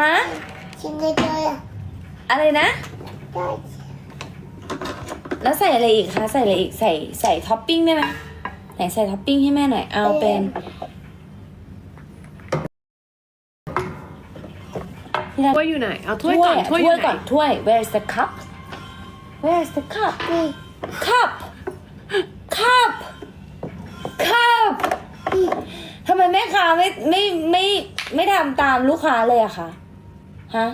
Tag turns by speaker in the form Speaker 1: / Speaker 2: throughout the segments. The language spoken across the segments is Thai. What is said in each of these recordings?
Speaker 1: ฮะ
Speaker 2: ชิมได้เลยอะ
Speaker 1: อะไรนะ
Speaker 2: ได้
Speaker 1: แล้วใส่อะไรอีกคะใส่อะไรอีกใส่ใส่ท็อปปิ้งได้ไหมไหนใส่ท็อปปิ้งให้แม่หน่อยเอาเป็นที่เรา
Speaker 3: ถ้วยอยู่ไหน เอาถ้วย
Speaker 1: ถ้ว
Speaker 3: ก่อยน
Speaker 1: อะ
Speaker 3: ถ้วย
Speaker 1: ถ้
Speaker 3: อ
Speaker 1: วย
Speaker 3: ยู่ไหน
Speaker 1: ก่อนถ้วย where is the cup where is the cup
Speaker 2: นี่
Speaker 1: cup cup cup ทำไมแม่ค้าไม่ไม่ไม่ไม่ทำตามลูกค้าเลยอะคะ ฮะ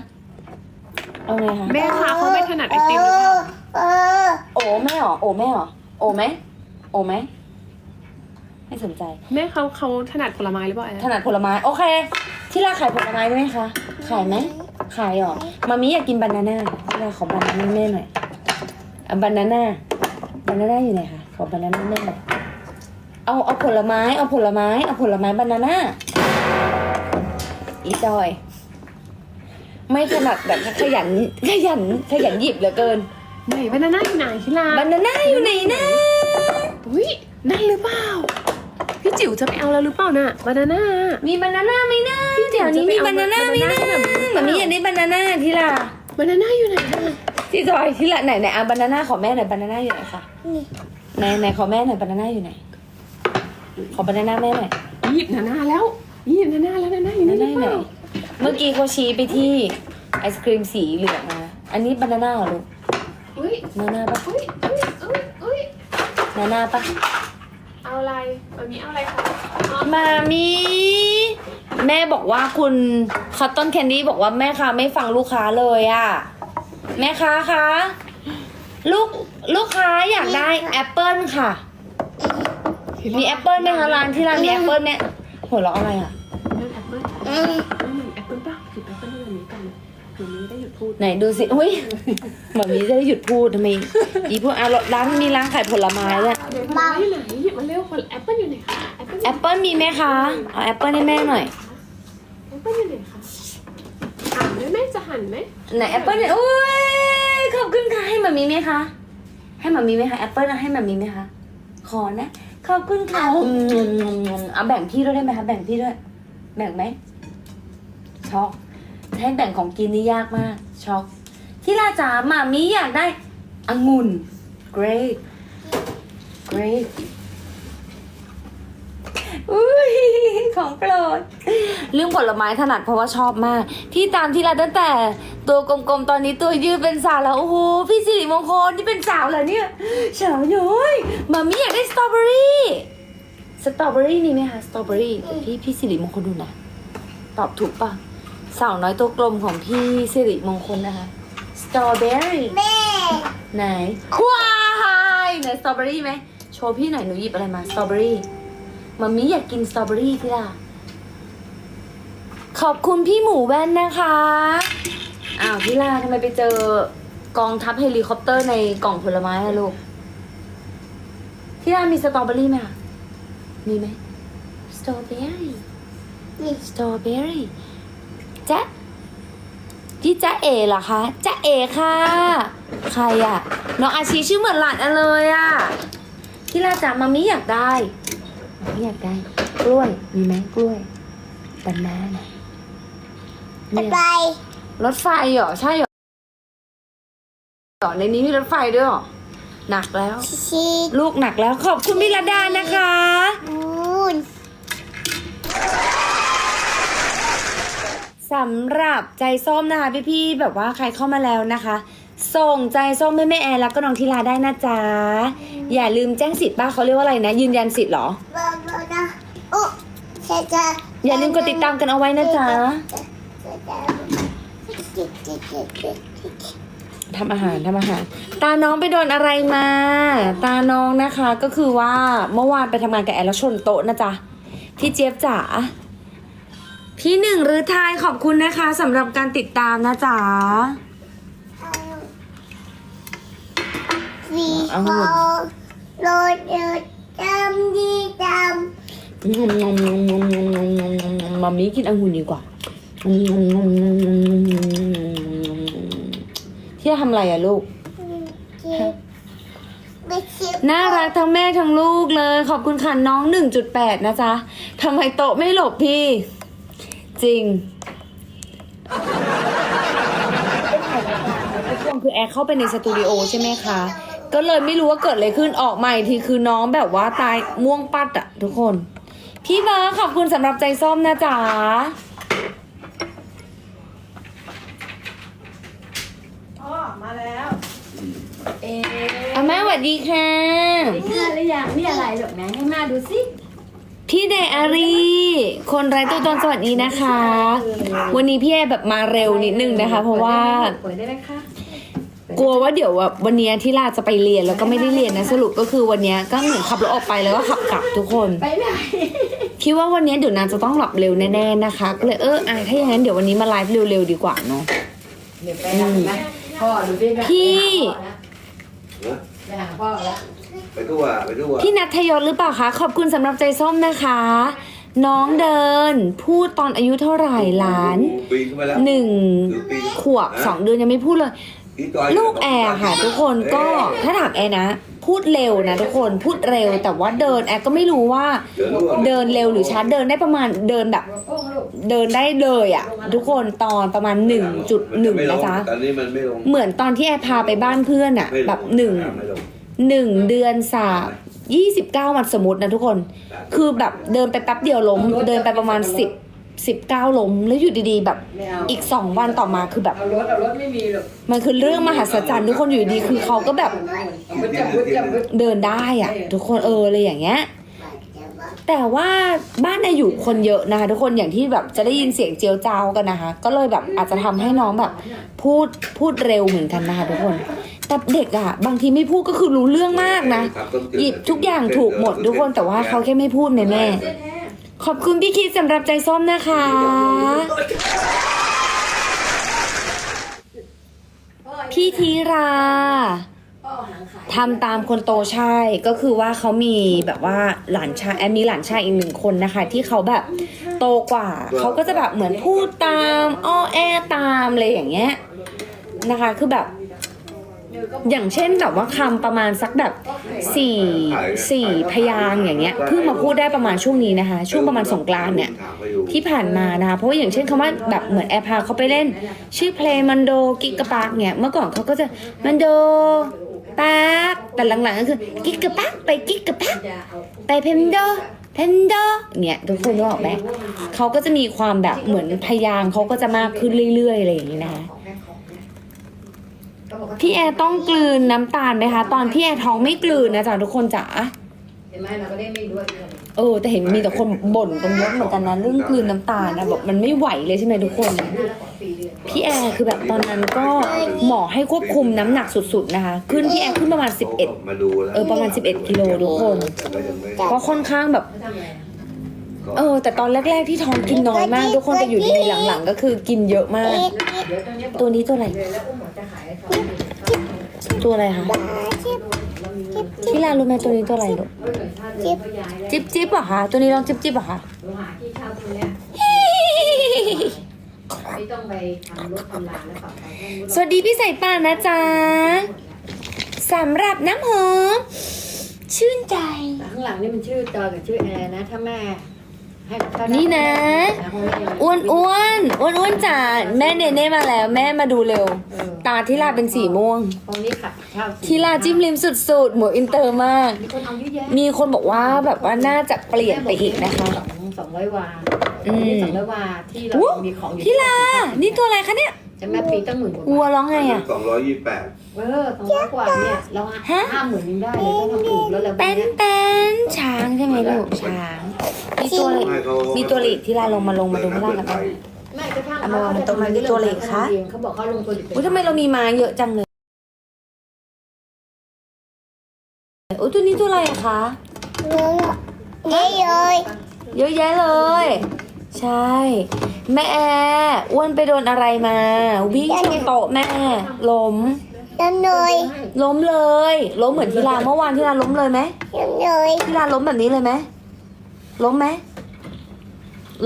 Speaker 1: เอาไงคะ
Speaker 3: แม่ค้าเขาไม่ถนัดไอติมหรือเปล่า
Speaker 2: เออ
Speaker 1: โอ้แม่เหรอ โอ้แม่เหรอ โอ้ไหม โอ้ไหม ไม่สนใจ
Speaker 3: แม่เขาเขาถนัดผลไม้หรือเปล่าแอน
Speaker 1: ถนัดผลไม้ โอเค ที่ร้านขายผลไม้ได้ไหมคะ ขายไหม ขายเหรอ มามีอยากกินบานาน่าที่ร้านขอบานาน่าแม่หน่อยเอาบานาน่า บานาน่าอยู่ไหนคะขอบานาน่าแม่หน่อย เอาเอาผลไม้ เอาผลไม้ เอาผลไม้บานาน่าอีจอย ไม่ถนัดแบบขยันขยันขยันหยิบเหลือเกิน
Speaker 3: ไหนบานาน่าอยู่ไหนที่ร้าน
Speaker 1: บานาน่าอยู่ไหนนะ
Speaker 3: อุ้ยนั่นหรือเปล่า พี่จิ๋วจะไปเอาแล้วหรือเปล่าน่ะบานาน่า
Speaker 1: มีบานาน่าไหมนะ
Speaker 3: พี่
Speaker 1: แถวนี้มี
Speaker 3: จะไป
Speaker 1: บา
Speaker 3: เอา
Speaker 1: นาน่าไหมนะ
Speaker 3: บานาน่าแบบนี้หรือเปล่า
Speaker 1: แบบนี้อยากได้บานาน่าที่ละ
Speaker 3: บานาน่าอยู่ไหนน่ะ
Speaker 1: ที่จอยที่ละไหนไหนอะบานาน่าขอแม่หน่อยบานาน่าอยู่ไหนคะ
Speaker 2: นี่
Speaker 1: ไหนไหนขอแม่หน่อยบานาน่าอยู่ไหน ขอบานาน่าแม่หน่อย
Speaker 3: หยิบนาน่าแล้วหยิบนาน่าแล้วนาน่าอยู่
Speaker 1: บา
Speaker 3: นี่
Speaker 1: นา
Speaker 3: หรื
Speaker 1: น่า
Speaker 3: อ
Speaker 1: ไห
Speaker 3: เป
Speaker 1: น
Speaker 3: ล่า
Speaker 1: เมื่อกี้เขาชี้ไปที่ไอศครีมสีเหลืองมาอันนี้บานาน่าเหรอลูก
Speaker 3: อุ้ย
Speaker 1: นาน่าปะ
Speaker 3: อุ้ยอุ้ยอุ้ยอุ้ย
Speaker 1: นาน่าปะ
Speaker 3: เอาอะไรมามีเอาอะไรคะเอา
Speaker 1: มามีแม่บอกว่าคุณคอตตอนแคนดี้บอกว่าแม่ค้าไม่ฟังลูกค้าเลยอะแม่ค้าคะลูกลูกค้าอยากได้แอปเปิลค่ะ มีแอปเปิลไหมคะร้านที่ร้านมีแอปเปิลไหมหัวเราะอะไรอะ
Speaker 3: นั่นแอปเปิ้ล หนูมีได้หยุดพูด
Speaker 1: ไหนดูสิอุ้ยหมอมีจะได้หยุดพูดทำไมอีพูดอะร้านมีร้านขายผลไม้ด้วย
Speaker 3: เดี๋ยวผลไม้อยู่ไหนหยิบมาเร็วคนแอปเปิ้ลอยู่ไหนคะแอปเปิ้ล
Speaker 1: แอปเปิลมีไหมคะเอาแอปเปิลให้แม่หน่อย
Speaker 3: แอปเปิ้ลอยู่ไหนคะหั่นไหมแม่จะหั่นไหม
Speaker 1: ไหนแอปเปิลเนี่ยอุ้ยขอบคุณค่ะให้หมามีไหมคะให้หมามีไหมคะแอปเปิลให้หมามีไหมคะขอนะขอบคุณค่ะอืมเอาแบ่งพี่ด้วยได้ไหมคะแบ่งพี่ด้วย แบ่งไหมช็อก ให้แบ่งของกินนี่ยากมาก ช็อกที่ราจ๋าหมามีอยากได้องุ่น great great อุ้ยของโปรดเรื่องผลไม้ถนัดเพราะว่าชอบมาก ที่ตามที่ราตั้งแต่ตัวกลมๆ ตอนนี้ตัวยืดเป็นสาวแล้ว โอ้โห พี่สิริมงคลที่เป็นสาวแล้วเนี่ยสาวย้อยมามี่อยากได้สตรอเบอรี่สตรอเบอรี่มีไหมคะสตรอเบอรี่พี่พี่สิริมงคลดูนะ ตอบถูกปะ สาวน้อยตัวกลมของพี่สิริมงคลนะคะสตรอเบอรี่
Speaker 2: แม่
Speaker 1: ไหนว้ายไหนสตรอเบอรี่ไหมโชว์พี่หน่อยหนูหยิบอะไรมาสตรอเบอรี่มามี่อยากกินสตรอเบอรี่ที่ล่ะขอบคุณพี่หมูแว่นนะคะอ้าวพี่ลาทำไมไปเจอกองทัพเฮลิคอปเตอร์ในกล่องผลไม้อะลูกพี่ลามีสตรอเบอรี่ไหมคะมีไหมสตรอเบอรี่
Speaker 2: นี่
Speaker 1: สตรอเบอรี่ จ๊ะพี่จ๊ะเอเหรอคะจ๊ะเอค่ะ ใครอะน้องอาชีชื่อเหมือนหลานอะเลยอะพี่ลาจ๋ามามิอยากได้มามิอยากได้ กล้วยมีไหมกล้วยบานาน่า
Speaker 2: อะไร
Speaker 1: รถไฟเหรอใช่เหรอเหรอในนี้มีรถไฟด้วยเหรอหนักแล้ว
Speaker 2: ชี
Speaker 1: ลูกหนักแล้วขอบคุณพี่ระดานะคะ
Speaker 2: มูน
Speaker 1: สำหรับใจส้มนะคะพี่ๆแบบว่าใครเข้ามาแล้วนะคะ ส่งใจส้มให้แม่แอร์แล้วก็น้องทีลาได้นะจ๊ะอย่าลืมแจ้งสิทธิ์ป้าเขาเรียกว่าอะไรนะ ยืนยันสิทธิ์เหรอ
Speaker 2: บาบานะโอ้ใช่จ้ะ
Speaker 1: อย่าลืมกดติดตามกันเอาไว้นะจ๊ะทำอาหารทำอาหาร ตาน้องไปโดนอะไรมา ตาน้องนะคะก็คือว่าเมื่อวานไปทำงานกับแอร์แล้วชนโต๊ะนะจ๊ะพี่เจี๊ยบจ๋า พี่หนึ่งหรือไทยขอบคุณนะคะสำหรับการติดตามนะจ๊ะ
Speaker 2: สีขาวโรดเดือดดำดีด
Speaker 1: มามีกินองุ่นดีกว่าที่ทำอะไรอะลูกำ
Speaker 2: ไม่ชิบ
Speaker 1: น่ารักทั้งแม่ทั้งลูกเลย ขอบคุณค่ะน้อง 1.8 นะจ๊ะทำไมโต๊ะไม่หลบพี่ จริงทุกคนคือแอร์เข้าไปในสตูดิโอใช่ไหมคะ ก็เลยไม่รู้ว่าเกิดอะไรขึ้นออกมาอีกทีคือน้องแบบว่าตายม่วงปัดอะทุกคน พี่เบิร์ดขอบคุณสำหรับใจส้มนะจ๊ะ
Speaker 4: พ่อมาแล้วเอ๊
Speaker 1: อาม่าสวัสดีค่ะะ
Speaker 4: หรือยังนี่อะไรหรอกนะให้มาดูสิ
Speaker 1: พี่เดอารีคนไร้ตัวตนสวัสดีนะคะ วันนี้พี่แอร์แบบมาเร็วนิดนึงนะคะ เพราะว่า
Speaker 4: เปิดได้ไหมคะ
Speaker 1: กลัวว่าเดี๋ยวแบบวันเนี้ยที่ลาจะไปเรียนแล้วก็ไม่ได้เรียนนะสรุปก็คือวันเนี้ยก็เหมือนขับรถออกไปแล้วก็ขับกลับทุกคน
Speaker 4: ไปไหน
Speaker 1: คิดว่าวันเนี้ยเดี๋ยวนางจะต้องหลับเร็วแน่ๆนะคะก็เลยเอออะถ้าอย่างนั้นเดี๋ยววันนี้มาไลฟ์เร็วๆดีกว่าเนาะ
Speaker 4: เดี๋ยวไปหาไหมพ่อดูดิ
Speaker 1: พี่
Speaker 4: ไปหาพ่อแล้ว
Speaker 5: ไปทั่วไปทั่ว
Speaker 1: พี่นัทยศหรือเปล่าคะ ขอบคุณสำหรับใจส้มนะคะ น้องเดิน พูดตอนอายุเท่าไหร่หลาน
Speaker 5: ปีนขึ้นมาแล้ว
Speaker 1: หนึ่งขวบสองเดือนยังไม่พูดเลย
Speaker 5: พี่จอย
Speaker 1: ลูกแอร์ค่ะ ทุกคนก็ถ้าถามแอร์นะ พูดเร็วนะ ทุกคนพูดเร็วแต่ว่าเดินแอร์ก็ไม่รู้ว่า
Speaker 5: เดี๋ยวลูก
Speaker 1: เดินเร็วหรือช้าเดินได้ประมาณเดินแบบ
Speaker 4: โป้งลูก
Speaker 1: เดินได้เลยอะ่ะทุกคนตอนประมาณ 1.1 นะจ๊ะ
Speaker 5: ตอนนี้มันไม่ลง
Speaker 1: เหมือนตอนที่แอร์พาไปบ้านเพื่อนอะ่ะ
Speaker 5: ไม่ลง
Speaker 1: แบบหนึ่ง
Speaker 5: ไม่ลง
Speaker 1: หนึ่งเดือนสามยี่สิบเก้าวันสมมตินะทุกคน คือแบบเดินไปแป๊บเดียวล้ม เดินไปประมาณสิบสิบเก้าล้มแล้วอยู่ดีๆ แบบ
Speaker 4: ไม่เอา
Speaker 1: อีกสองวันต่อมาคือแบบ
Speaker 4: เอารถเอารถไม่มีหรอก
Speaker 1: มันคือเรื่องมหัศจรรย์ทุกคนอยู่ดีๆคือเขาก็แบบ
Speaker 4: เอาไปจับพุทจับพุท
Speaker 1: เดินได้อะทุกคนเอออะไรอย่างเงี้ย แต่ว่าบ้านเนี่ยอยู่คนเยอะนะคะทุกคนอย่างที่แบบจะได้ยินเสียงเจียวจ้าวกันนะคะ ก็เลยแบบอาจจะทำให้น้องแบบพูดพูดเร็วเหมือนกันนะคะทุกคน แต่เด็กอะบางทีไม่พูดก็คือรู้เรื่องมากนะ หยิบทุกอย่างถูกหมดทุกคนแต่ว่าเขาแค่ไม่พูดแม่แม่ๆขอบคุณพี่คิดสำหรับใจส้มนะคะ พี่ธีรา
Speaker 4: พ่อหางขาย
Speaker 1: ทำตามคนโตใช่ก็คือว่าเขามีแบบว่าหลานชายแอบมีหลานชายอีกหนึ่งคนนะคะ ที่เขาแบบโตกว่า เขาก็จะแบบเหมือนพูดตามอ้อแอตามอะไรอย่างเงี้ยนะคะ คือแบบ อย่างเช่นแบบว่าคำประมาณสักแบบสี่สี่พยางค์อย่างเงี้ยเพิ่งมาพูดได้ประมาณช่วงนี้นะคะ ช่วงประมาณสงกรานต์เนี่ย ที่ผ่านมานะคะเพราะว่าอย่างเช่นคำว่าแบบเหมือนแอร์พาเขาไปเล่น ชื่อเพลงมันโดกิกกะปากเนี่ยเมื่อก่อนเขาก็จะมันโดปากแต่หลังๆก็คือกิกกะปักไปกิกกะปัก
Speaker 4: จะเอา
Speaker 1: ไปเพนโดเพนโดเนี่ยทุกคนนึกออกไหมเขาก็จะมีความแบบเหมือนพยางค์เขาก็จะมากขึ้นเรื่อยๆอะไรอย่างนี้นะคะ พี่แอร์ต้องกลืนน้ำตาลไหมคะ ตอนพี่แอร์ท้องไม่กลืนนะจ๊ะทุกคนจ๋า
Speaker 4: เห็นไหมเราก็ได้ไม่รู้ว่าอะไร
Speaker 1: เออ แต่เห็นมีแต่คนบ่นกันเยอะเหมือนกันนะเรื่องกลืนน้ำตาลนะบอกมันไม่ไหวเลยใช่ไหมทุกคน
Speaker 4: ปีเดือน
Speaker 1: พี่แอร์คือแบบตอนนั้นก็หมอให้ควบคุมน้ำหนักสุดๆนะคะ ขึ้นพี่แอร์ขึ้นประมาณ 11
Speaker 5: มาดูแล้ว
Speaker 1: เออประมาณ11กิโลทุกคน
Speaker 5: ก็ยังไม่
Speaker 1: ก็ค่อนข้างแบบ
Speaker 4: เขาทำอะไร
Speaker 1: เออ แต่ตอนแรกๆที่ท้องกินน้อยมาก ทุกคนแต่อยู่ดีๆหลังๆ ก็คือกินเยอะมาก
Speaker 4: เดี๋ยวตอนนี้บอก
Speaker 1: ตัวนี้ตัวอะไร
Speaker 4: เลยแล้วอุ้มหมอ
Speaker 1: ตัวอะไรคะที่ร้านรู้ไหมตัวนี้ตัวอะไรลูก
Speaker 4: จิ๊บ
Speaker 1: จิ๊บจิ๊บเหรอคะตัวนี้ลองจิ๊บจิ๊บเหรอคะ
Speaker 4: เราหาที่เช่าตรงเนี้ยไม่ต้องไปทำรถทำลานแล้วปรับไปให้รถ
Speaker 1: สวัสดีพี่สายป่านนะจ๊ะสำหรับน้ำหอมชื่นใจ
Speaker 4: ข้างหลังนี่มันชื่อจอยกับชื่อแอร์นะ ถ้าแม่
Speaker 1: นี่นะอ้วนอ้วนอ้วนอ้วนจ๋าแม่เนเน่มาแล้ว แม่มาดูเร็ว
Speaker 4: เออ
Speaker 1: ตาที่ลาเป็นสีม่วง
Speaker 4: ตรงนี้ขัดเช่าสี
Speaker 1: ที่ลาจิ้มลิมสุดๆหมวอินเตอร์มาก
Speaker 4: มีคนเอาเยอะแยะ
Speaker 1: มีคนบอกว่าแบบว่าน่าจะเปลี่ยนไปอีกนะคะ
Speaker 4: สองสองร้อยวา
Speaker 1: อืม
Speaker 4: นี่สองร้อยวาที่เรา
Speaker 1: อู้
Speaker 4: มีของอยู่
Speaker 1: ที่ลา นี่ตัวอะไรคะเนี่ย
Speaker 4: จะแม่ปีตั้งหมื่นกว่า
Speaker 1: วัว
Speaker 4: บาท
Speaker 1: ร้องไงอะ
Speaker 5: สองร้อยยี่สิบแปด
Speaker 4: เออสองร้อยกว่าเนี่ยเรา
Speaker 1: ฮะ
Speaker 4: ห้าหมื่นยังได้เลยถ้าทำถูกแล้วเรา
Speaker 1: เป็นเป็นช้างใช่ไหมลูกช้างมีตัวอะไรมีตัวหลีกที่ลาลงมาลงมาดูข้างล่างกันไหม
Speaker 4: ไม่กระทั่ง
Speaker 1: เอามาวางบนโต๊ะมันมีตัวเลขคะ
Speaker 4: เขาบอกเขาลงตัวดิบ
Speaker 1: อุ้ยทำไมเรามีมาเยอะจังเลยโอ้ยตัวนี้ตัวอะไรอะคะ
Speaker 2: เย้เลย
Speaker 1: เยอะแยะเลย ใช่ แม่แอร์อ้วนไปโดนอะไรมาวิ่งชนโต๊ะแม่ล้ม
Speaker 2: น้ำเลย
Speaker 1: ล้มเลย ล้มเหมือนที่ลาเมื่อวานที่ลาล้มเลยไหม
Speaker 2: น้ำเลย
Speaker 1: ที่ลาล้มแบบนี้เลยไหมล้มไหม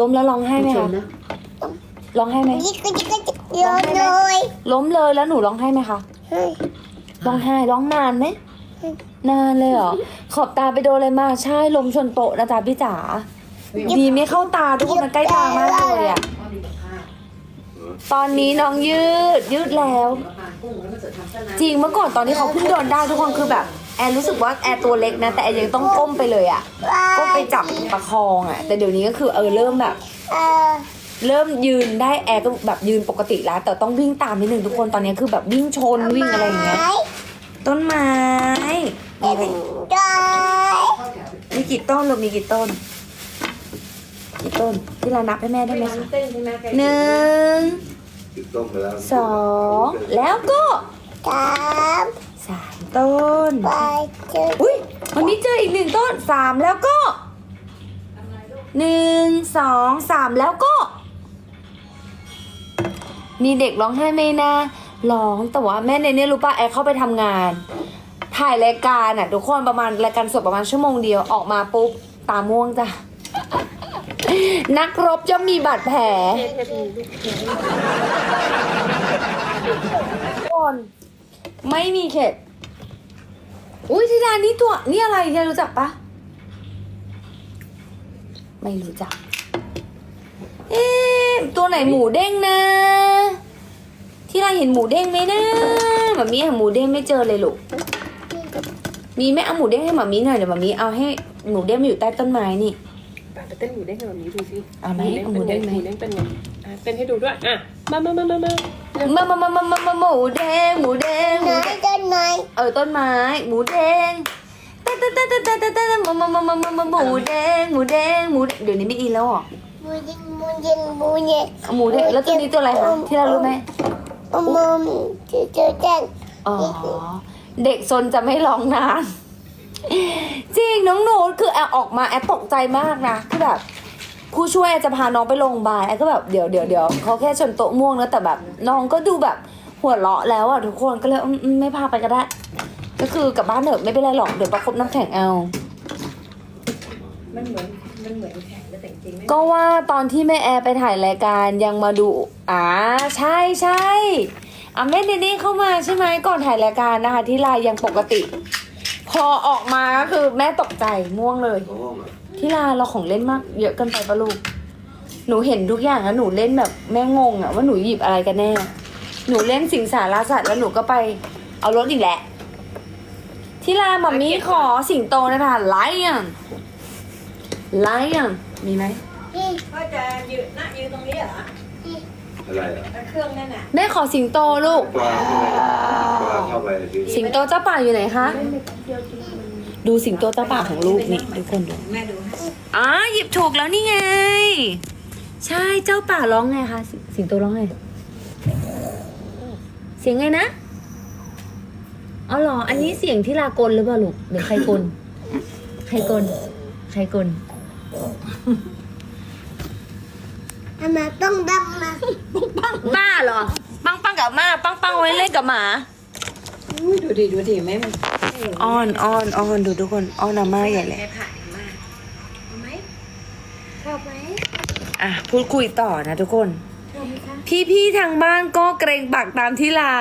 Speaker 1: ล้มแล้วร้องไห้ไหม
Speaker 4: เชิ
Speaker 1: คะ
Speaker 4: ญนะ
Speaker 1: ร้องไห้ไหม
Speaker 2: ยิ่งก็ยิ่งก็เยอะเลย
Speaker 1: ล้มเลยแล้วหนูร้องไห้ไหมคะ
Speaker 2: เฮ้ย
Speaker 1: ร้องไห้ร้องนานไหมนานเลยเหรอขอบตาไปโดนอะไรมาใช่ล้มชนโต๊ะนะจ๊ะพี่จ๋าดีไม่เข้าตาทุกคนมันใกล้ตามากเลยอะ
Speaker 4: พ่อดีกับข้าว
Speaker 5: เอ
Speaker 1: ตอนนี้น้องยืดยืดแล้ว จริงเมื่อก่อนตอนที่เขาเพิ่งเดินได้ทุกคนคือแบบแอนรู้สึกว่าแอนตัวเล็กนะ แต่แอนยังต้องก้มไปเลยอะก้มไปจับประคองอะแต่เดี๋ยวนี้ก็คือเออเริ่มแบบ
Speaker 2: เออ
Speaker 1: เริ่มยืนได้แอร์ก็แบบยืนปกติแล้ว แต่ต้องวิ่งตามนิดนึงทุกคนตอนนี้คือแบบวิ่งชนวิ่งอะไรอย่างเงี้ยต้นไม้มีอะไร
Speaker 2: ได้
Speaker 1: มีกี่ต้นลูกมีกี่ต้น กี่ต้นที่เรานับให้แม่ได้ไหมคะ
Speaker 4: เต้นใช่ไหมแก
Speaker 1: หนึ่ง
Speaker 5: ติดต้มไปแล้ว
Speaker 1: สองแล้วก็
Speaker 2: สาม
Speaker 1: สามต้น
Speaker 2: ไปเจอ
Speaker 1: อุ้ยมันมีเจออีกหนึ่งต้นสามแล้วก็หนึ่งสองสามแล้วก็ มีเด็กร้องไห้ไหมนะร้องแต่ว่าแม่ในเนี่ยรู้ป่ะแอร์เข้าไปทำงาน ถ่ายรายการอะทุกคนประมาณรายการสดประมาณชั่วโมงเดียวออกมาปุ๊บตาม่วงจ้ะ นักรบย่อมมีบาดแผลคนไม่มีเข็ด อุ้ยธิดานี่ตัวนี่อะไรธิดารู้จักปะ ไม่รู้จัก เอ๊ะตัวไหนหมูเด้งนะ ที่เราเห็นหมูเด้งไหมนะหมามีหาหมูเด้งไม่เจอเลยลูกมีไหมเอาหมูเด้งให้หมามีหน่อยเดี๋ยวหมามีเอาให้หมูเด้งมาอยู่ใต้ต้นไม้นี่
Speaker 3: ไปเต้นหมูเด้งกันแบบนี้ดูสิ
Speaker 1: เอาไหมเอาห
Speaker 3: ห
Speaker 1: มู
Speaker 3: มู
Speaker 1: เด้
Speaker 3: เด้
Speaker 1: ง
Speaker 3: ง
Speaker 1: ไหม
Speaker 3: หมูเด้งเป็นไงอะเต้นให้ดูด้วยอะมามามามามา
Speaker 1: มามามามามามาหมูแดงหมูแดงห
Speaker 2: ไหน
Speaker 1: มูแดง
Speaker 2: ต้นไม้
Speaker 1: เออต้นไม้หมูแดงเต้นเต้นเต้นเต้นเต้นเต้นเต้นมามามามามามาหมูแดงหมูแดงหมูแดงเดี๋ยวนี้ไม่อินแล้วเหรอ
Speaker 2: บูยิงบูยิงบูยิง
Speaker 1: เอาหมูแดงแล้วตัวนี้ตัวอะไรคะที่เรารู้ไหม
Speaker 2: มุมมุมเจอเจอแจ้ง
Speaker 1: อ๋อเด็กซนจะไม่ร้องนาน จริงน้องโน้ตคือแอบออกมาแอบตกใจมากนะคือแบบผู้ช่วยแอบจะพาน้องไปโรงพยาบาลแอบก็แบบเดี๋ยวเดี๋ยวเดี๋ยวเขาแค่ชนโต๊ะม่วงนะแต่แบบน้องก็ดูแบบหัวเราะแล้วอะทุกคนก็เลยอืมอืมไม่พาไปก็ได้ ก็คือกลับบ้านเถอะไม่เป็นไรหรอกเดี๋ยวประคบน้ำแข็งเอา
Speaker 4: มันเหมือนมันเหมือนแข่งแต่จริงๆไม่
Speaker 1: ก็ว่าตอนที่แม่แอร์ไปถ่ายรายการยังมาดูอ่าใช่ใช่อะแม่เนเน่เข้ามาใช่ไหมก่อนถ่ายรายการนะคะที่ไลน์ยังปกติ พอออกมาก็คือแม่ตกใจม่วงเลย
Speaker 5: โอ้โห
Speaker 1: ที่ไลน์เราของเล่นมากเยอะเกินไปปะลูก หนูเห็นทุกอย่างแล้วหนูเล่นแบบแม่งงอะว่าหนูหยิบอะไรกันแน่ หนูเล่นสิงสารสัตว์แล้วหนูก็ไปเอารถอีกแหละ ที่ไลน์มัมมี่ขอสิงโตนะคะไลออนไลออนมีไหม
Speaker 2: พี่
Speaker 4: พ่อจะยืนนั่งยืนตรงนี้เหรอ
Speaker 5: อะไรอะ
Speaker 4: แล้วเครื่องนั่นน่ะ
Speaker 1: แม่ขอสิงโตลูก
Speaker 5: ปลาเข้าไปปลาเข้าไปที
Speaker 1: สิงโตเจ้าป่าอยู่ไหนคะ ดูสิงโตเจ้าป่าของลูกนี่ทุกคนดู
Speaker 4: แม่ดูให้
Speaker 1: อ๋อหยิบถูกแล้วนี่ไง ใช่เจ้าป่าร้องไงคะสิสิงโตร้องไง เสียงไงนะอ๋อเหรอ อันนี้เสียงที่ลากลหรือเปล่าลูกหรือใครกล ใครกล ใครกล
Speaker 2: ทำไมต้องดำมา
Speaker 1: บ้าเหรอ ปังปังกับหมาปังปังไว้เล่นกับหมา
Speaker 4: อุ๊ยดูดิดูดิแม่มัน
Speaker 1: อ้อนอ้อนอ้อนดูทุกคนอ้อนอาม่าใหญ่เลย
Speaker 4: แม่ผ่านมากเอาไหมชอบไหม
Speaker 1: อะ พูดคุยต่อนะทุกคนพี่พี่ๆทางบ้านก็เกรงปากตามที่ลา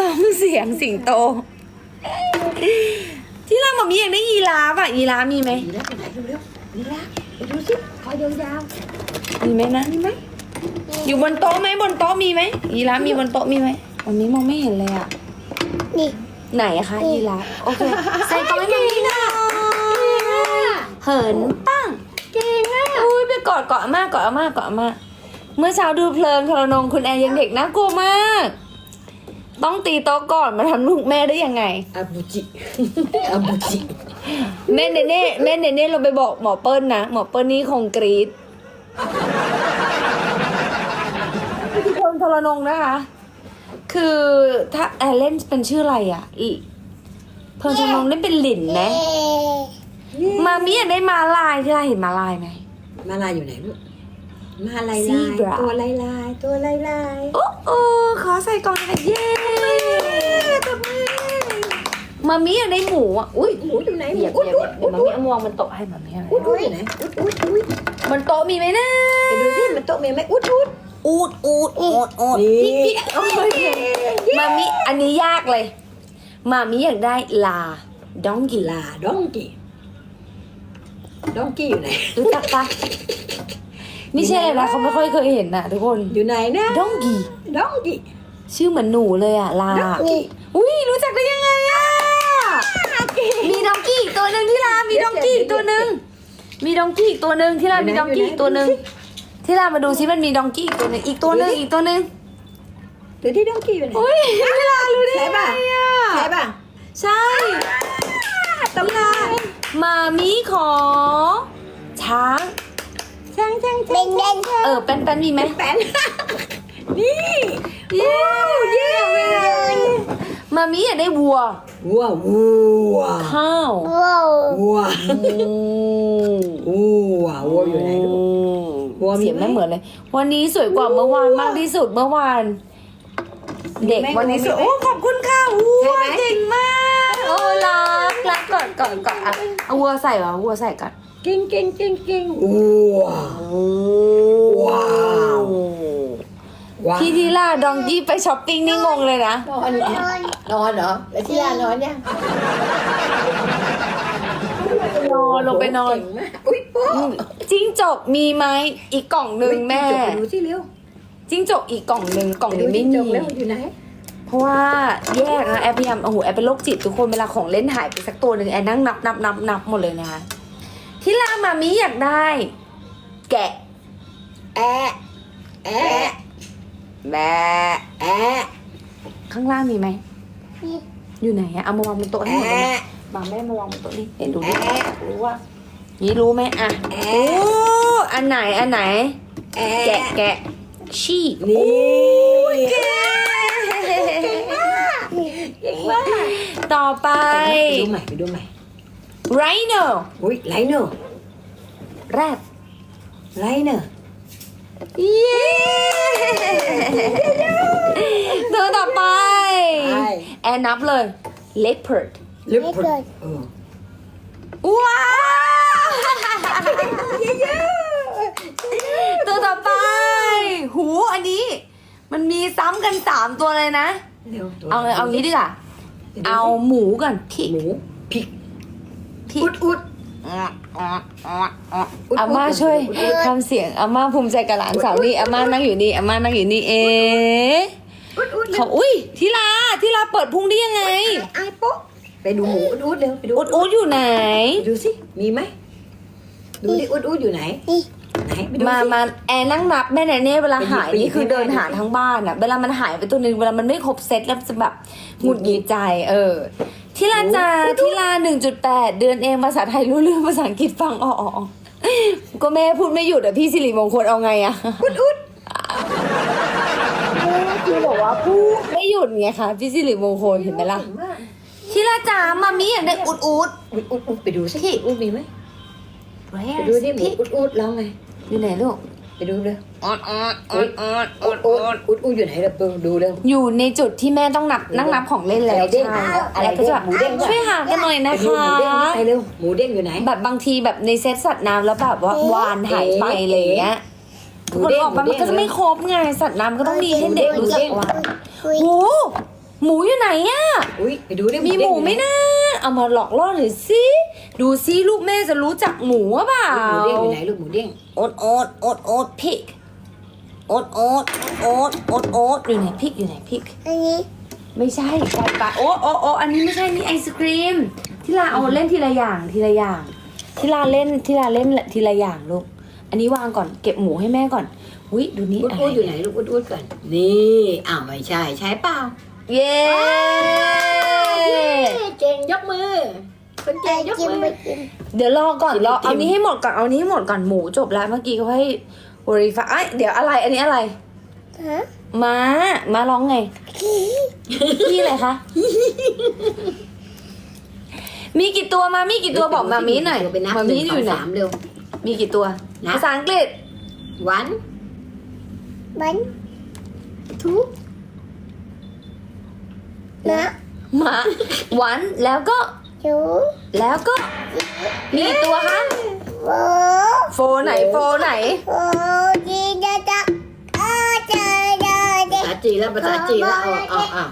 Speaker 1: ร้องเสียงสิงโตที่ลาหมอมีอยากได้ยีราฟอะยีราฟมีไหม
Speaker 4: ดีแล้วไปไหนเร็วๆนี่ละไป ดูสิคอยยาว
Speaker 1: มีไหมนะมีไหมอยู่บนโต๊ะไหมบนโต๊ะมีไหมยีราฟมีบนโต๊ะมีไหมวันนี้มองไม่เห็นเลยอะ
Speaker 2: นี่
Speaker 1: ไหนอะคะยีราฟโอเคใส่กล่องให้มัมมี่หน่อยเหินตั้งเก่งอะอุ้ยไปกอดเกาะอาม่ากอดอาม่ากอดอาม่าเมื่อเช้าดูเพลินทรนงคุณแอร์ยังเด็กน่ากลัวมาก ต้องตีโต๊ะก่อนมาทำลูกแม่ได้ยังไง
Speaker 4: ๆอาบูจิ อาบูจิ
Speaker 1: แม่เนเน่แม่เนเน่เราไปบอกหมอเปิ้ลนะ หมอเปิ้ลนี่คงกรี๊ดพี่พลทรนงนะคะ คือถ้าแอร์เล่นเป็นชื่ออะไรอะอีเพลินทรนงเล่นเป็นหลินนะ
Speaker 2: เอ๊ะ
Speaker 1: มามีอยากได้มาลายที่เราเห็นมาลายไหม
Speaker 4: มาลายอยู่ไหนลูกมาลายลาย
Speaker 1: Zebra
Speaker 4: ตัวลายลาย ตัวลายลาย
Speaker 1: โอ้โอ้ขอใส่กล่องหน่อยเย้ตบ มือมามีอยากได้หมูอะ อุ้ย
Speaker 4: หมูอยู่ไหนห
Speaker 1: เห
Speaker 4: มู
Speaker 1: ยียบ
Speaker 4: อุ๊ด
Speaker 1: เหยียบ
Speaker 4: อุ๊ด
Speaker 1: เดี๋ยวมามีเอามวงมันตกให้มามีอะไร
Speaker 4: อุ๊ดอุ๊ดอยู่ไหนอุ๊ดอุ๊ดอุ๊ด
Speaker 1: บนโต๊ะมีไหมนะ
Speaker 4: ไปดูสิมันโต๊ะมีไหมอุ๊ดอุ๊ด
Speaker 1: อูดอูดอูดอูด
Speaker 4: นี่
Speaker 1: พี่พี่โอ้ยมามิอันนี้ยากเลย มามิอยากได้ลาดองกี
Speaker 4: ลาดองกี้ดองกี้อยู่ไหน
Speaker 1: รู้จักปะไม่ใช่เลยนะเขาไม่ค่อยเคยเห็นนะทุกคน
Speaker 4: อยู่ไหนนะ
Speaker 1: ดองกี้
Speaker 4: ดองกี้
Speaker 1: ชื่อเหมือนหนูเลยอะลา
Speaker 2: นี่
Speaker 1: อุ้ยรู้จักได้ยังไงอะมีดองกี้อีกตัวหนึ่งที่ลา มีดองกี้อีกตัวหนึ่ง มีดองกี้อีกตัวหนึ่งที่ลา มีดองกี้อีกตัวหนึ่งที่ลามาดูซิมันมีดองกี้อีกตัวหนึ่งอีกตัวหนึ่งอีกตัวหนึ่ง
Speaker 4: ดูที่ดองกี้อยู่ไหน
Speaker 1: อุ้ยที่ลารู้ได้
Speaker 4: ใช่
Speaker 1: ยังไง
Speaker 4: ป่ะ
Speaker 1: อะ
Speaker 4: ใช่ป่ะ
Speaker 1: ใช่
Speaker 4: ตำนาน
Speaker 1: มามีขอ ช้าง
Speaker 4: ช่างช่าง
Speaker 2: เป็นเด่น
Speaker 1: เออเป็นเป็นมีไหม
Speaker 4: แป้น นี่
Speaker 1: เย้เย้มามีอยากได้วัว
Speaker 4: วัววัว
Speaker 1: ข้าว
Speaker 2: ว้าว
Speaker 4: วัว
Speaker 1: โอ้
Speaker 4: วัววัวอยู่ไหนลูกวัวมีไหม
Speaker 1: เสียงไม่เหมือนเลย วันนี้สวยกว่าเมื่อวานมากที่สุดเมื่อวาน เด็ก
Speaker 4: มีไหม
Speaker 1: วันนี้สวย
Speaker 4: มีไหม
Speaker 1: โอ้ขอบคุณค่ะวั
Speaker 4: ใช่
Speaker 1: ว
Speaker 4: ไหม
Speaker 1: เก่งมาก โอ้รักรักก่อนก่อนก่อนอะเอาวัวใส่เหรอวัวใส่ก่อน
Speaker 4: เก่งเก่งเก่งเก่งวัวว้าว ว้าว
Speaker 1: พี่ทีล่าดองกี้ไปช้อปปิ้งนี่งงเลยนะ
Speaker 4: นอนเหรอนอนเหรอแล้วที่ลานอนยัง
Speaker 1: นอนลงไปนอน
Speaker 4: เก่งมากอุ้ยโป๊ะ
Speaker 1: อืมจิ้งจกมีไหมอีกกล่องหนึ่งแม่
Speaker 4: จบไปดูสิเร็ว
Speaker 1: จิ้งจกอีกกล่องหนึ่งกล่อง
Speaker 4: ไปดู
Speaker 1: นี้ไม่
Speaker 4: ที่จ
Speaker 1: มี
Speaker 4: บแล้วอยู่ไหน
Speaker 1: เพราะว่าแยกนะแอปพยายามโอ้โหแอปเป็นโรคจิตทุกคนเวลาของเล่นหายไปสักตัวหนึ่งแอนนั่งนับนับนับนับหมดเลยนะคะที่ลามามีอยากได้ แกะ
Speaker 4: แอะแอะ
Speaker 1: แม่
Speaker 4: แอะ
Speaker 1: ข้างล่างมีไหมอยู่ไหนอะเอามาวางบนโต๊ะให้หมดเลยนะมาแม่มาวางบนโต๊ะนี่เห็นดูดิอยากรู้ว่านี่รู้ไหมอะโอ้อันไหน อันไหน
Speaker 4: แอะ
Speaker 1: แกะแกะชีก
Speaker 4: นี่
Speaker 1: เก่งมากต่อไป
Speaker 4: ไปดูใหม่ไปดูใหม่
Speaker 1: rhino
Speaker 4: อุ้ยไลเนอร์
Speaker 1: แรด
Speaker 4: ไลเนอร์
Speaker 1: เย้ตัวต่อไปแอนนับเลย leopard
Speaker 4: ลิป
Speaker 2: ไม่
Speaker 4: เปิ
Speaker 2: เกิ
Speaker 4: ด
Speaker 2: ด
Speaker 1: ว้าวตัวต่อไป หูอันนี้ มันมีซ้ำกันสามตัวเลยนะ
Speaker 4: เร็วตัว
Speaker 1: เอาเลยเอางี้ดีกว่า เอาหมูก่อนพิก
Speaker 4: หมูพริก
Speaker 1: พิ
Speaker 4: อุ
Speaker 1: ก
Speaker 4: ดอุด
Speaker 1: อาม่าช่วย
Speaker 4: อุดอุด
Speaker 1: ทำเสียงอาม่าภูมิใจกับหลานสาวนี่อาม่านั่งอยู่นี่อาม่านั่งอยู่นี่เอ๊ะ
Speaker 4: อุดอุดเร็
Speaker 1: เขา
Speaker 4: ว
Speaker 1: อุ้ยทีลาทีลาเปิดพุงได้ยังไง
Speaker 4: ไอ้โป๊ะไปดูหมูอุดอุดเร็วไปดู
Speaker 1: อุดอุดอยู่ไหน
Speaker 4: ไปดูสิมีไหมดูดิอุดอุดอยู่ไหน
Speaker 2: นี่
Speaker 4: ไหนไปดู
Speaker 1: มา
Speaker 4: สิ
Speaker 1: มาแอนนั่งนับแม่แนเน่เวลา
Speaker 4: ไปหยิบ
Speaker 1: หาย
Speaker 4: ไปหยิบ
Speaker 1: นี่คือ
Speaker 4: ให้แม่
Speaker 1: เดินหา
Speaker 4: ดูสิ
Speaker 1: ทั้งบ้านอะเวลามันหายไปตัวหนึงเวลามันไม่ครบเซตแล้วจะแบบหงุดหงิดใจ เออ ทีลาจาทีลาหนึ่งจุดแปดเดือนเองภาษาไทยรู้เรื่องภาษาอังกฤษฟังออก ก็แม่พูดไม่หยุดอะพี่สิริมงคลเอาไงอะอุดอุดคือบอกว่าพูดไม่หยุดไงคะพี่สิริมงคลเห็นไหมล่ะ
Speaker 4: เก่งมาก
Speaker 1: ทีลาจามามีอยากได้อุดอุด
Speaker 4: อุดอุดอุดไปดูสิ
Speaker 1: พี่
Speaker 4: อุดมีไหม
Speaker 1: Where
Speaker 4: ไปดู
Speaker 1: is
Speaker 4: ดิหมู
Speaker 1: พี่
Speaker 4: อุดอุดร้องไง
Speaker 1: อยู่ไหนลูก
Speaker 4: ไปดูเร็ว
Speaker 1: อุดอุดอุดอุด
Speaker 4: อุ
Speaker 1: อุ
Speaker 4: ด
Speaker 1: ด
Speaker 4: อุ
Speaker 1: อุ
Speaker 4: ด
Speaker 1: ด
Speaker 4: อุดอุดอยู่ไหนเร็วไปดูเร็ว
Speaker 1: อยู่ในจุดที่แม่ต้องนับนั่งนับของเล่นแล้ว
Speaker 4: อะไรเด้ง
Speaker 1: ใช่
Speaker 4: อะไร
Speaker 1: แล้วก็จะ
Speaker 4: เด้งหมูเด้งด้วย
Speaker 1: ช่วยหากันหน่อยนะ
Speaker 4: ไปดู
Speaker 1: คะ
Speaker 4: หมูเด้งไปเร็วหมูเด้งอยู่ไหน
Speaker 1: แบบบางทีแบบในเซตสัตว์น้ำแล้วแบบว่าวานหายไปอะไรอย่างเงี้ย
Speaker 4: หมู
Speaker 1: คน
Speaker 4: เด้ง
Speaker 1: ออกมามันก็จะไม่ครบไงสัตว์น้ำก็ต้องมีให้เด็กรู้จักว่า
Speaker 2: คุย
Speaker 1: โหหมูอยู่ไหนอะ
Speaker 4: อุ้ยไปดูดิ
Speaker 1: มีหมูไหมนะ เอามาหลอกล่อหน่อยสิดูซิลูกแม่จะรู้จักหมูหรือเปล่า
Speaker 4: หมูเด้งอยู่ไหนลูกหมูเด้ง
Speaker 1: โอ๊ตโอ๊ตโอ๊ตโอ๊ตพิกโอ๊ตโอ๊ตโอ๊ตโอ๊ตโอ๊ตอยู่ไหนพิกอยู่ไหนพิก
Speaker 2: อันนี้
Speaker 1: ไม่ใช่ไก่ปลาโอ้โอ้โอ้อันนี้ไม่ใช่นี่ไอศครีมที่ลาเอาเล่นทีละอย่างทีละอย่างที่ลาเล่นที่ลาเล่นทีละอย่างลูกอันนี้วางก่อนเก็บหมูให้แม่ก่อนอุ้ยดูนี่
Speaker 4: อุด
Speaker 1: อะไร
Speaker 4: อุดอยู่ไหนลูกอุดอุดก่อนนี่อ้าวไม่ใช่ใช่เปล่า
Speaker 1: เย้
Speaker 4: เก่งยกมือคน
Speaker 2: ไอ
Speaker 4: เก่งยก
Speaker 2: กิน
Speaker 4: มือ
Speaker 2: ไม่กิน
Speaker 1: เดี๋ยวรอก่อน
Speaker 4: กิน
Speaker 1: รอ
Speaker 4: ไอติม
Speaker 1: เอานี้ให้หมดก่อนเอานี้ให้หมดก่อนหมูจบแล้วเมื่อกี้เขาให้บริฟ้าไอยเดี๋ยวอะไรอันนี้อะไร
Speaker 2: ฮะ
Speaker 1: ม้าม้าร้องไงพี่อะไรคะมีกี่ตัวมามีกี่ตัวบอกมามีหน่อย
Speaker 4: ไปนับ
Speaker 1: มา
Speaker 4: ห
Speaker 1: มี
Speaker 4: นึ่ง
Speaker 1: อ
Speaker 4: สอง
Speaker 1: ยู่ไหน
Speaker 4: สามเร็ว
Speaker 1: มีกี่ตัว
Speaker 4: นะ
Speaker 1: ภาษาอังกฤษ
Speaker 4: วัน
Speaker 2: บั น
Speaker 4: ทู
Speaker 2: นะ
Speaker 1: หมาวันแล้วก็
Speaker 2: จู
Speaker 1: แล้วก็ มีกี่ตัวคะ
Speaker 2: โบ
Speaker 1: โฟไหนโฟไหน
Speaker 2: โบจีจะจะอาจจะจะจะ
Speaker 4: ภาษาจีนแล้วภาษาจีนแล้วเอาเอาเอา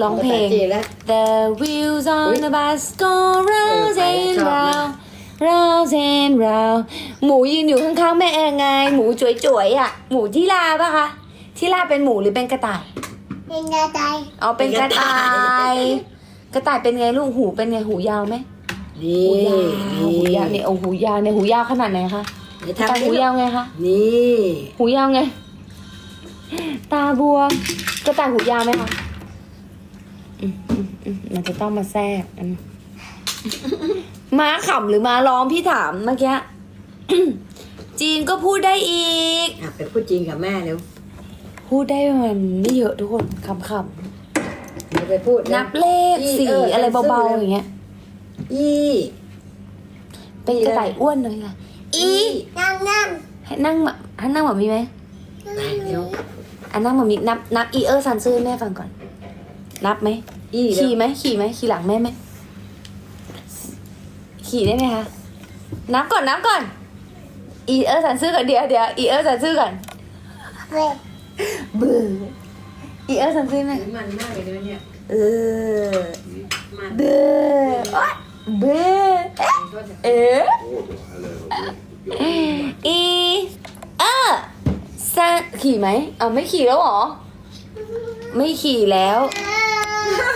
Speaker 1: ร้องเพลง
Speaker 4: ภาษาจีนแล้ว
Speaker 1: The wheels on
Speaker 4: อุ๊ย
Speaker 1: the bus go round
Speaker 4: เออไป
Speaker 1: and
Speaker 4: ชอบมาก
Speaker 1: round เราเซนเราหมูยืนอยู่ข้างๆแม่แองไง หมูจ๋วยๆอะ หมูที่ลาปะคะ ที่ลาเป็นหมูหรือเป็นกระต่าย
Speaker 2: เป็นกระต่าย
Speaker 1: เอาเป็นกระต่าย กระต่ายเป็นไงลูกหูเป็นไงหูยาวไหม
Speaker 4: นี่
Speaker 1: หูยาวหูยาวเนี่ยโอ้หูยาวเนี่ยหูยาวขนาดไหนคะ
Speaker 4: นี่
Speaker 1: กระต่าย
Speaker 4: ทำ
Speaker 1: หูยาวไงคะ
Speaker 4: นี่
Speaker 1: หูยาวไง ตาบวมกระต่ายหูยาวไหมคะอืมอืมอืมมันจะต้องมาแทรกอันม้าขำหรือม้าร้องพี่ถามเมื่อกี้จีนก็พูดได้อีก
Speaker 4: อะไปพูดจริงกับแม่เร็ว
Speaker 1: พูดได้ประมันไม่เยอะทุกคนคำ
Speaker 4: เดี๋ยวไปพูด
Speaker 1: ๆนับเลข
Speaker 4: อี
Speaker 1: สี
Speaker 4: เออ
Speaker 1: อะไร
Speaker 4: เซ็นเซอร์
Speaker 1: เบาๆ
Speaker 4: เลย
Speaker 1: อย่างเงี้ย
Speaker 4: อี
Speaker 1: เป็นกระต่ายอ้วนเลยค่ะอี
Speaker 2: นั่งนั่ง
Speaker 1: ให้นั่งมาให้นั่งแบบมีไหม
Speaker 4: ไปเร็ว
Speaker 1: อันนั่งแบบมีนับนับอีเออร์ซันซื่อให้แม่ฟังก่อน นับไหม
Speaker 4: อีเร็
Speaker 1: ขี่
Speaker 4: ว
Speaker 1: ไหมขี่ไหมขี่หลังแม่ไหมขี่ได้ไหมคะนับก่อนนับก่อน อีเออร์สันซื่อก่อนเดี๋ยวเดี๋ยวอีเออร์สันซื่อก่อน
Speaker 2: เว้ย
Speaker 1: เบื่ออีเออร์สันซื่อไหม
Speaker 4: มันมากเลยเนี่ย
Speaker 1: เออเบื่อโอ๊ยเบื่อเอ๊ะ
Speaker 5: โอ้โหอะไรวะโยน
Speaker 1: อีเออซันขี่ไหมเอาไม่ขี่แล้วเหรอ ไม่ขี่แล้ว
Speaker 2: อ้าว